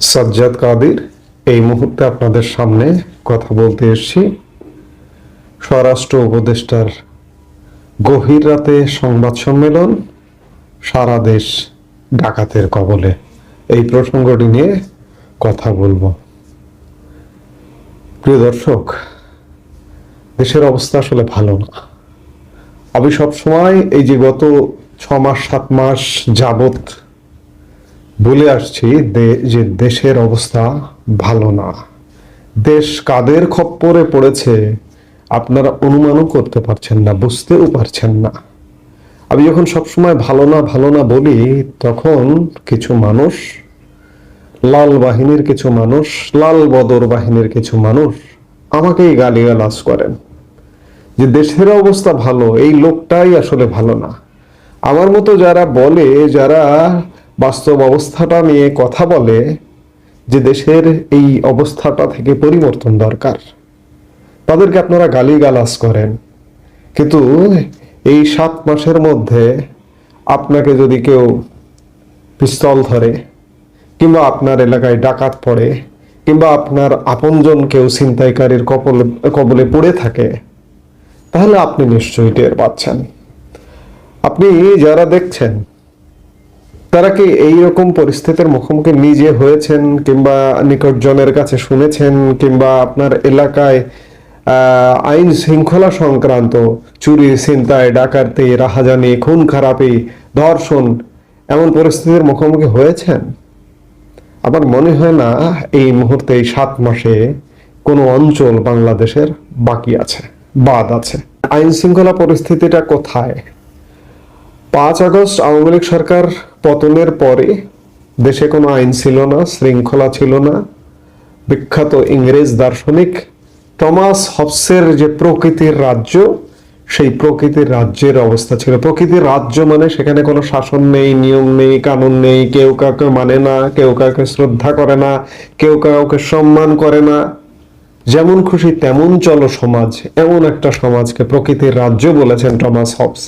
সাজ্জাদ কাদির, এই মুহূর্তে আপনাদের সামনে কথা বলতে এসেছি। স্বরাষ্ট্র উপদেষ্টার গভীর রাতে সংবাদ সম্মেলন, সারা দেশ ডাকাতের কবলে। এই প্রসঙ্গটি নিয়ে কথা বলব। প্রিয় দর্শক, দেশের অবস্থা আসলে ভালো না। আমি সবসময় এই যে গত ছ মাস, সাত মাস যাবত বলে আসছি যে দেশের অবস্থা ভালো না। দেশ কাদের খপ্পরে পড়েছে আপনারা অনুমানও করতে পারছেন না, বুঝতেও পারছেন না। আমি যখন সবসময় ভালো না ভালো না বলি, তখন কিছু মানুষ, লাল বাহিনীর কিছু মানুষ, লাল বদর বাহিনীর কিছু মানুষ আমাকেই গালিগালাজ করেন যে দেশের অবস্থা ভালো, এই লোকটাই আসলে ভালো না। আমার মতো যারা বলে, যারা বাস্তব অবস্থাটা নিয়ে কথা বলে যে দেশের এই অবস্থাটা থেকে পরিবর্তন দরকার। তাদেরকে আপনারা গালিগালাজ করেন। কিন্তু এই সাত মাসের মধ্যে আপনাকে যদি কেউ পিস্তল ধরে কিংবা আপনার এলাকায় ডাকাত পড়ে কিংবা আপনার আপনজন কেউ ছিনতাইকারীর কবলে কবলে পড়ে থাকে, তাহলে আপনি নিশ্চয়ই টের পাচ্ছেন। আপনি যারা দেখছেন তারা কি এইরকম পরিস্থিতির মুখোমুখি নিজে হয়েছেন কিংবা নিকটজনের কাছে শুনেছেন কিংবা আপনার এলাকায় আইন শৃঙ্খলা সংক্রান্ত চুরি ছিনতাই, ডাকাতি, রাহাজানি, খুন খারাপি, ধর্ষণ এমন পরিস্থিতির মুখোমুখি হয়েছেন? আমার মনে হয় না এই মুহূর্তে এই সাত মাসে কোনো অঞ্চল বাংলাদেশের বাকি আছে, বাদ আছে। আইন শৃঙ্খলা পরিস্থিতিটা কোথায়? পাঁচ আগস্ট আওয়ামী লীগ সরকার পতনের পরে দেশে কোনো আইন ছিল না, শৃঙ্খলা ছিল না। বিখ্যাত ইংরেজ দার্শনিক টমাস হবসের যে প্রকৃতির রাজ্য, সেই প্রকৃতির রাজ্যের অবস্থা ছিল। প্রকৃতির রাজ্য মানে সেখানে কোনো শাসন নেই, নিয়ম নেই, কানুন নেই, কেউ কাউকে মানে না, কেউ কাউকে শ্রদ্ধা করে না, কেউ কাউকে সম্মান করে না। যেমন খুশি তেমন চলো সমাজ, এমন একটা সমাজকে প্রকৃতির রাজ্য বলেছেন টমাস হবস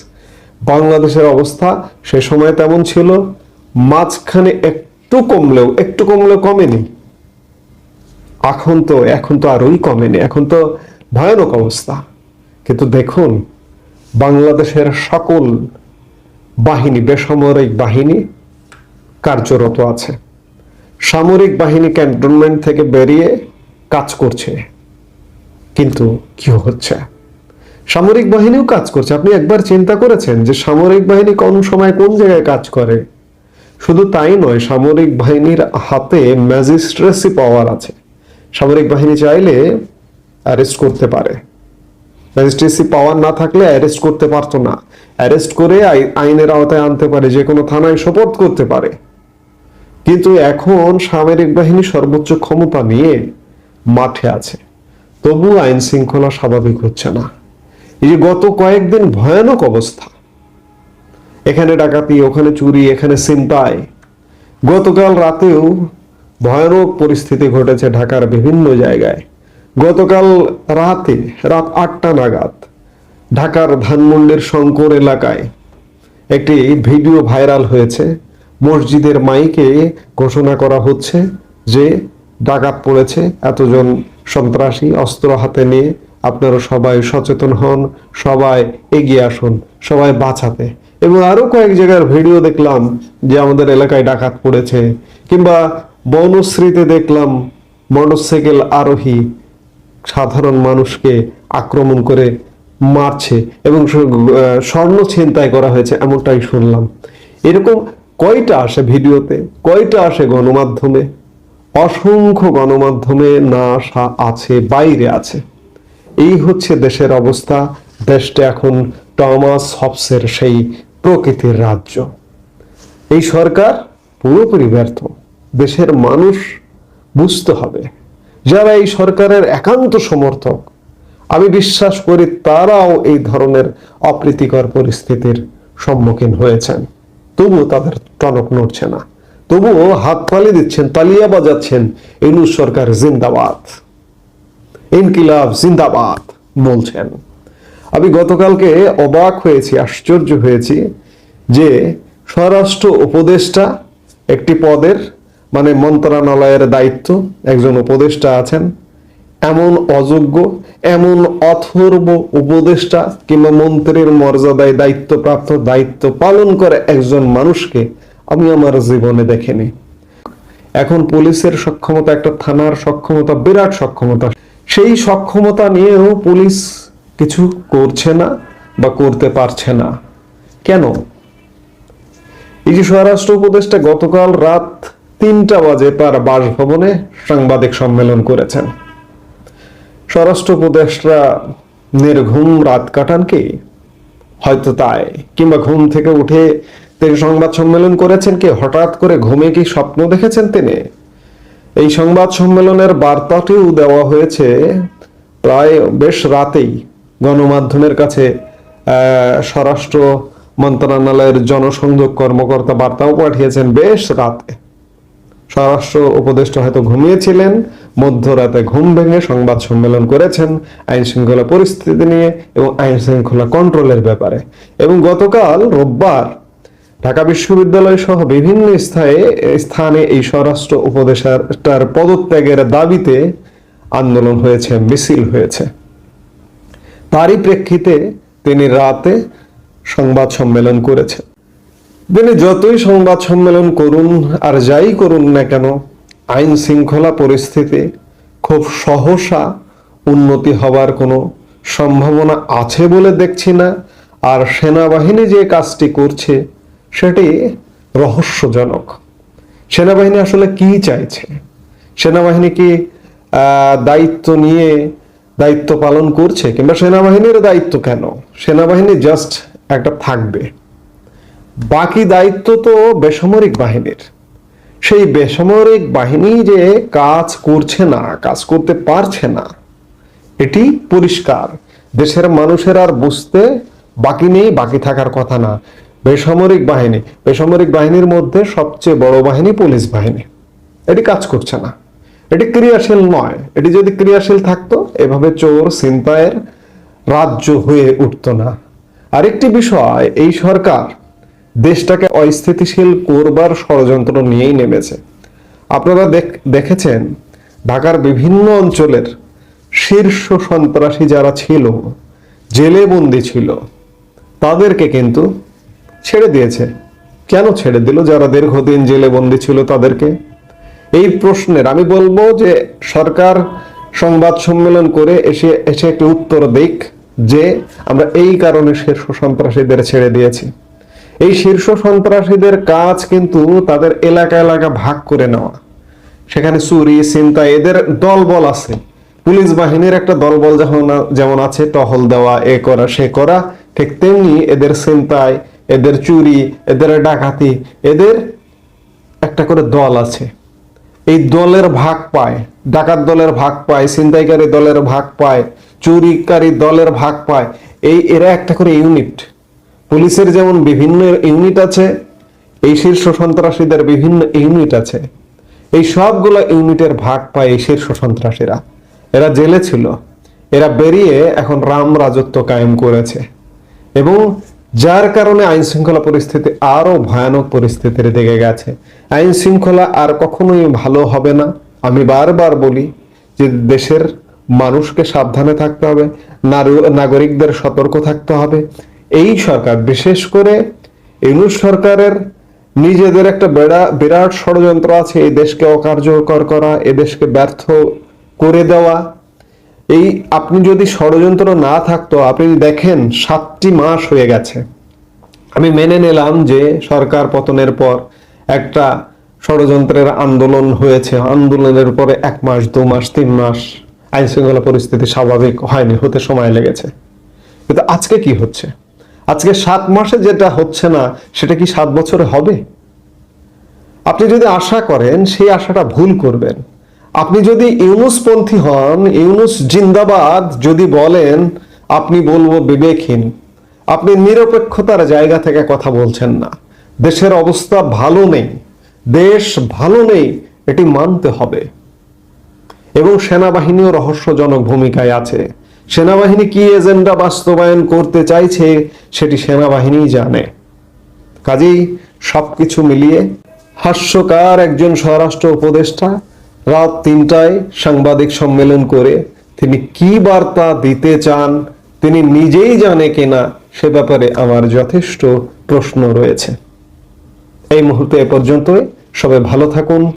বাংলাদেশের অবস্থা সে সময় তেমন ছিল, মাঝখানে একটু কমলেও একটু কমলেও কমেনি। এখন তো এখন তো আরোই কমেনি, এখন তো ভয়ানক অবস্থা। কিন্তু দেখুন, বাংলাদেশের সকল বাহিনী, বেসামরিক বাহিনী কার্যরত আছে। সামরিক বাহিনী ক্যান্টনমেন্ট থেকে বেরিয়ে কাজ করছে। কিন্তু কি হচ্ছে? সামরিক বাহিনীও কাজ করছে। আপনি একবার চিন্তা করেছেন যে সামরিক বাহিনী কোন সময় কোন জায়গায় কাজ করে? শুধু তাই নয়, সামরিক বাহিনীর হাতে ম্যাজিস্ট্রেসি পাওয়ার আছে। সামরিক বাহিনী চাইলে অ্যারেস্ট করতে পারে। ম্যাজিস্ট্রেসি পাওয়ার না থাকলে অ্যারেস্ট করতে পারতো না। অ্যারেস্ট করে আই- আইনের আওতায় আনতে পারে, যে কোনো থানায় শপথ করতে পারে। কিন্তু এখন সামরিক বাহিনী সর্বোচ্চ ক্ষমতা নিয়ে মাঠে আছে। তবু আইন শৃঙ্খলা স্বাভাবিক হচ্ছে না। এই যে গত কয়েকদিন ভয়ানক অবস্থা। এখানে ডাকাতি, ওখানে চুরি, এখানে ছিনতাই। গতকাল রাতেও ভয়ানক পরিস্থিতি ঘটেছে ঢাকার বিভিন্ন জায়গায়। গতকাল রাতে রাত আটটা নাগাদ ঢাকার ধানমন্ডির শঙ্কর এলাকায় একটি ভিডিও ভাইরাল হয়েছে। মসজিদের মাইকে ঘোষণা করা হচ্ছে যে ডাকাত পড়েছে, এতজন সন্ত্রাসী অস্ত্র হাতে নিয়ে আপনারা সবাই সচেতন হন, সবাই এগিয়ে আসুন, সবাই বাঁচাতে। এবং আরও কয়েক জায়গার ভিডিও দেখলাম যে আমাদের এলাকায় ডাকাত পড়েছে, কিংবা বনশ্রীতে দেখলাম মোটরসাইকেল আরোহী সাধারণ মানুষকে আক্রমণ করে মারছে এবং স্বর্ণ ছিনতাই করা হয়েছে এমনটাই শুনলাম। এরকম কয়টা আসে ভিডিওতে? কয়টা আসে গণমাধ্যমে? অসংখ্য গণমাধ্যমে না আসা আছে, বাইরে আছে। এই হচ্ছে দেশের অবস্থা। দেশটা এখন টমাস হবসের সেই প্রকৃতির রাজ্য। এই সরকার পুরোপুরি ব্যর্থ। দেশের মানুষ বুঝতে হবে, যারা এই সরকারের একান্ত সমর্থক, আমি বিশ্বাস করি তারাও এই ধরনের অপ্রীতিকর পরিস্থিতির সম্মুখীন হয়েছেন। তবুও তাদের টনক নড়ছে না। তবুও হাত তালি দিচ্ছেন, তালিয়া বাজাচ্ছেন, ইনুস সরকার জিন্দাবাদ। ইনকিলাব, জিন্দাবাদ বলছেন। আমি গতকালকে অবাক হয়েছি, আশ্চর্য হয়েছি যে স্বরাষ্ট্র উপদেষ্টা একটি পদের মানে মন্ত্রণালয়ের দায়িত্ব, একজন উপদেষ্টা আছেন। এমন অযোগ্য, এমন অথর্ব উপদেষ্টা কিংবা মন্ত্রীর মর্যাদায় দায়িত্বপ্রাপ্ত, দায়িত্ব পালন করে একজন মানুষকে আমি আমার জীবনে দেখিনি। এখন পুলিশের সক্ষমতা, একটা থানার সক্ষমতা, বিরাট সক্ষমতা। সেই সক্ষমতা নিয়েও পুলিশ কিছু করছে না বা করতে পারছে না। কেন? এই যে স্বরাষ্ট্র উপদেষ্টা গতকাল রাত তিনটা বাজে তার বাসভবনে সাংবাদিক সম্মেলন করেছেন। স্বরাষ্ট্র উপদেষ্টা নির্ঘুম রাত কাটান কি? হয়তো তাই। কিংবা ঘুম থেকে উঠে তিনি সংবাদ সম্মেলন করেছেন কি? হঠাৎ করে ঘুমে কি স্বপ্ন দেখেছেন তিনি? এই সংবাদ সম্মেলনের বার্তাটিও দেওয়া হয়েছে প্রায় বেশ রাতেই গণমাধ্যমের কাছে স্বরাষ্ট্র মন্ত্রণালয়ের জনসংযোগ কর্মকর্তা বার্তাও পাঠিয়েছেন বেশ রাতে। স্বরাষ্ট্র উপদেষ্টা হয়তো ঘুমিয়েছিলেন, মধ্যরাতে ঘুম ভেঙে সংবাদ সম্মেলন করেছেন আইন শৃঙ্খলা পরিস্থিতি নিয়ে এবং আইন শৃঙ্খলা কন্ট্রোলের ব্যাপারে। এবং গতকাল রোববার ঢাকা বিশ্ববিদ্যালয় সহ বিভিন্ন স্থানে স্থানে এই স্বরাষ্ট্র উপদেষ্টার পদত্যাগের দাবিতে আন্দোলন হয়েছে, মিছিল হয়েছে। তারই প্রেক্ষিতে তিনি রাতে সংবাদ সম্মেলন করেছেন। তিনি যতই সংবাদ সম্মেলন করুন আর যাই করুন না কেন, আইন শৃঙ্খলা পরিস্থিতি খুব সহসা উন্নতি হবার কোনো সম্ভাবনা আছে বলে দেখছি না। আর সেনাবাহিনী যে কাজটি করছে সেটি রহস্যজনক। সেনাবাহিনী আসলে কি চাইছে? সেনাবাহিনী কি দায়িত্ব নিয়ে দায়িত্ব পালন করছে কিংবা সেনাবাহিনীর দায়িত্ব কেন? সেনাবাহিনী জাস্ট একটা থাকবে। বাকি দায়িত্ব তো বেসামরিক বাহিনীর। সেই বেসামরিক বাহিনী যে কাজ করছে না, কাজ করতে পারছে না, এটি পরিষ্কার। দেশের মানুষের আর বুঝতে বাকি নেই, বাকি থাকার কথা না। বেসামরিক বাহিনী, বেসামরিক বাহিনীর মধ্যে সবচেয়ে বড় বাহিনী পুলিশ বাহিনী। এটি কাজ করছে না। এটি ক্রিয়াশীল নয়। এটি যদি ক্রিয়াশীল থাকতো, এভাবে চোর, ছিনতাইয়ের রাজ্য হয়ে উঠতো না। আরেকটি বিষয়, এই সরকার দেশটাকে অস্থিতিশীল করবার ষড়যন্ত্র নিয়েই নেমেছে। আপনারা দেখ- দেখেছেন, ঢাকার বিভিন্ন অঞ্চলের শীর্ষ সন্ত্রাসী যারা ছিল জেলে বন্দি ছিল, তাদেরকে কিন্তু ছেড়ে দিয়েছে। কেন ছেড়ে দিল? যারা দীর্ঘদিন জেলে বন্দি ছিল তাদেরকে? এই প্রশ্নের আমি বলব যে সরকার সংবাদ সম্মেলন করে এসে এসে একটি উত্তর দিক যে আমরা এই কারণে শীর্ষ সন্ত্রাসীদের ছেড়ে দিয়েছি। এই শীর্ষ সন্ত্রাসীদের কাজ কিন্তু তাদের এলাকা এলাকা ভাগ করে নেওয়া। সেখানে চুরি চিন্তা এদের দলবল আছে। পুলিশ বাহিনীর একটা দলবল যেমন যেমন আছে, টহল দেওয়া, এ করা, সে করা, ঠিক তেমনি এদের চিন্তায় এদের চুরি, এদের ডাকাতি, এদের একটা করে দল আছে। এই দলের ভাগ পায়, ডাকাত দলের ভাগ পায়, ছিনতাইকারী দলের ভাগ পায়, চুরিকারী দলের ভাগ পায়। এই এরা একটা করে ইউনিট। পুলিশের যেমন বিভিন্ন ইউনিট আছে, এই শীর্ষ সন্ত্রাসীদের বিভিন্ন ইউনিট আছে। এই সবগুলো ইউনিটের ভাগ পায় এই শীর্ষ সন্ত্রাসীরা। এরা জেলে ছিল। এরা বেরিয়ে এখন রাম রাজত্ব কায়েম করেছে। এবং যার কারণে আইন শৃঙ্খলা পরিস্থিতি আরও ভয়ানক পরিস্থিতির দিকে গেছে। আইন শৃঙ্খলা আর কখনোই ভালো হবে না। আমি বারবার বলি যে দেশের মানুষকে সাবধানে থাকতে হবে নাগরিকদের সতর্ক থাকতে হবে। এই সরকার, বিশেষ করে ইউনুস সরকারের নিজেদের একটা বেড়া, বিরাট ষড়যন্ত্র আছে, এই দেশকে অকার্যকর করা এদেশকে ব্যর্থ করে দেওয়া। এই আপনি যদি ষড়যন্ত্র না থাকতো, আপনি দেখেন সাতটি মাস হয়ে গেছে। আমি মেনে নিলাম যে সরকার পতনের পর একটা ষড়যন্ত্রের আন্দোলন হয়েছে। আন্দোলনের পরে এক মাস, দু মাস, তিন মাস আইন শৃঙ্খলা পরিস্থিতি স্বাভাবিক হয়নি, হতে সময় লেগেছে। কিন্তু আজকে কি হচ্ছে? আজকে সাত মাসে যেটা হচ্ছে না, সেটা কি সাত বছরে হবে? আপনি যদি আশা করেন, সেই আশাটা ভুল করবেন। আপনি যদি ইউনুসপন্থী হন, ইউনুস জিন্দাবাদ যদি বলেন, আপনি বলব বিবেকহীন। আপনি নিরপেক্ষতার জায়গা থেকে কথা বলছেন না। দেশের অবস্থা ভালো নেই, দেশ ভালো নেই, এটি মানতে হবে। এবং সেনাবাহিনীও রহস্যজনক ভূমিকায় আছে। সেনাবাহিনী কি এজেন্ডা বাস্তবায়ন করতে চাইছে, সেটি সেনাবাহিনী জানে। কাজেই সবকিছু মিলিয়ে হাস্যকার একজন স্বরাষ্ট্র উপদেষ্টা রাত তিনটায় সাংবাদিক সম্মেলন করে তিনি কি বার্তা দিতে চান, তিনি নিজেই জানে কিনা, সে ব্যাপারে আমার যথেষ্ট প্রশ্ন রয়েছে। এই মুহূর্তে এ পর্যন্তই। সবাই ভালো থাকুন।